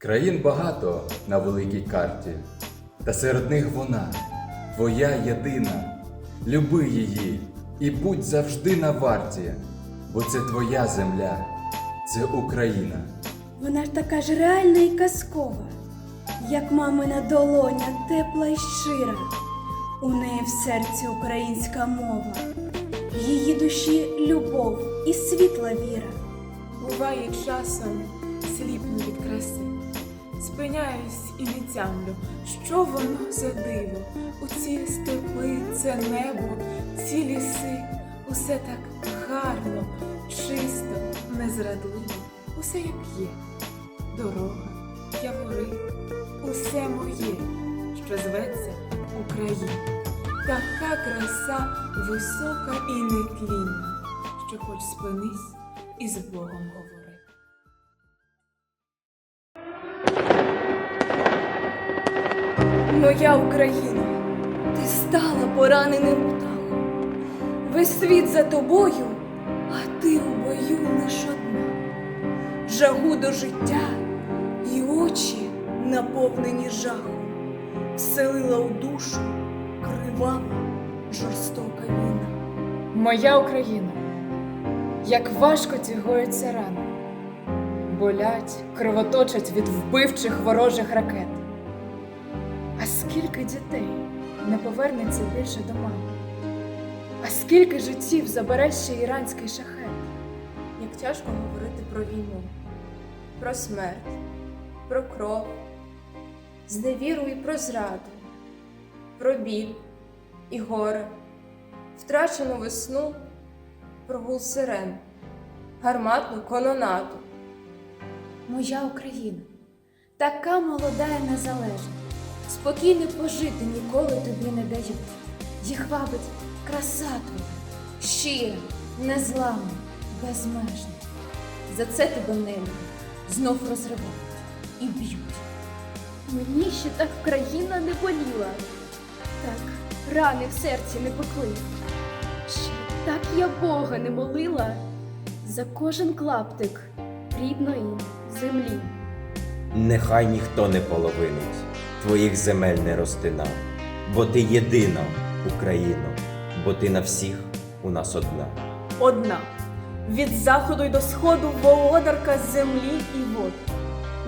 Країн багато на великій карті, та серед них вона, твоя єдина. Люби її і будь завжди на варті, бо це твоя земля, це Україна. Вона ж така ж реальна і казкова, як мамина долоня, тепла і щира. У неї в серці українська мова, в її душі любов і світла віра. Буває часом сліпну від краси. Спиняюсь і тямлю, що воно за диво. У ці степи, це небо, ці ліси, усе так гарно, чисто, незрадливо, усе як є. Дорога, явори, усе моє, що зветься Україна. Така краса висока і нетлінна, що хоч спинись і з Богом говори. Моя Україна, ти стала пораненим птахом. Весь світ за тобою, а ти у бою лиш одна. Жагу до життя і очі наповнені жахом, вселила у душу кривава жорстока війна. Моя Україна, як важко тягуються рани, болять, кровоточать від вбивчих ворожих ракет. Скільки дітей не повернеться більше до мами? А скільки життів забере ще іранський шахет? Як тяжко говорити про війну, про смерть, про кров, зневіру і про зраду, про біль і горе, втрачену весну, про гул сирен, гарматну кононаду. Моя Україна, така молода і незалежна, спокійно пожити ніколи тобі не дають. Їх вабить краса твоя, щира, незламна, безмежна. За це тебе небо знов розривають і б'ють. Мені ще так країна не боліла, так рани в серці не пекли. Ще так я Бога не молила за кожен клаптик рідної землі. Нехай ніхто не половинить, твоїх земель не розтинав, бо ти єдина, Україно, бо ти на всіх у нас одна. одна. Від заходу й до сходу володарка землі і вод.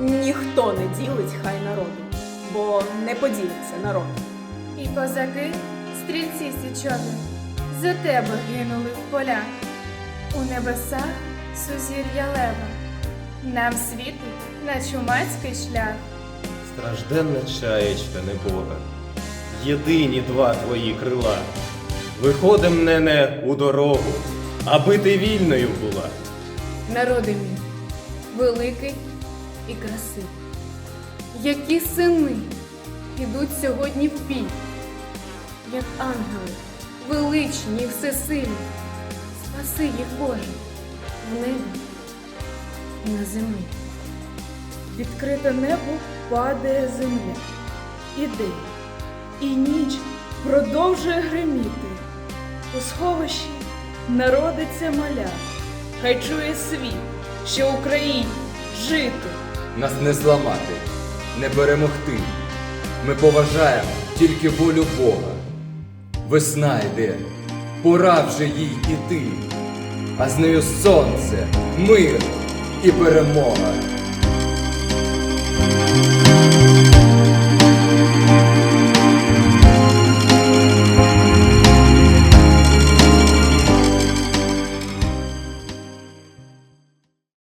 Ніхто не ділить хай народу, бо не поділиться народ. І козаки, стрільці січові, за тебе гинули в полях. У небесах сузір'я лева, нам світить на чумацький шлях. Стражденна чаєчка небога, єдині два твої крила. Виходим, нене, у дорогу, аби ти вільною була. Народи мій, великий і красивий. Які сини ідуть сьогодні в бій, як ангели, величні і всесильні. Спаси їх, Боже, в небі і на землі. Відкрите небо падає земля. І день, і ніч продовжує гриміти. У сховищі народиться маля. Хай чує світ, що Україні жити. Нас не зламати, не перемогти. Ми поважаємо тільки волю Бога. Весна йде, пора вже їй іти, а з нею сонце, мир і перемога.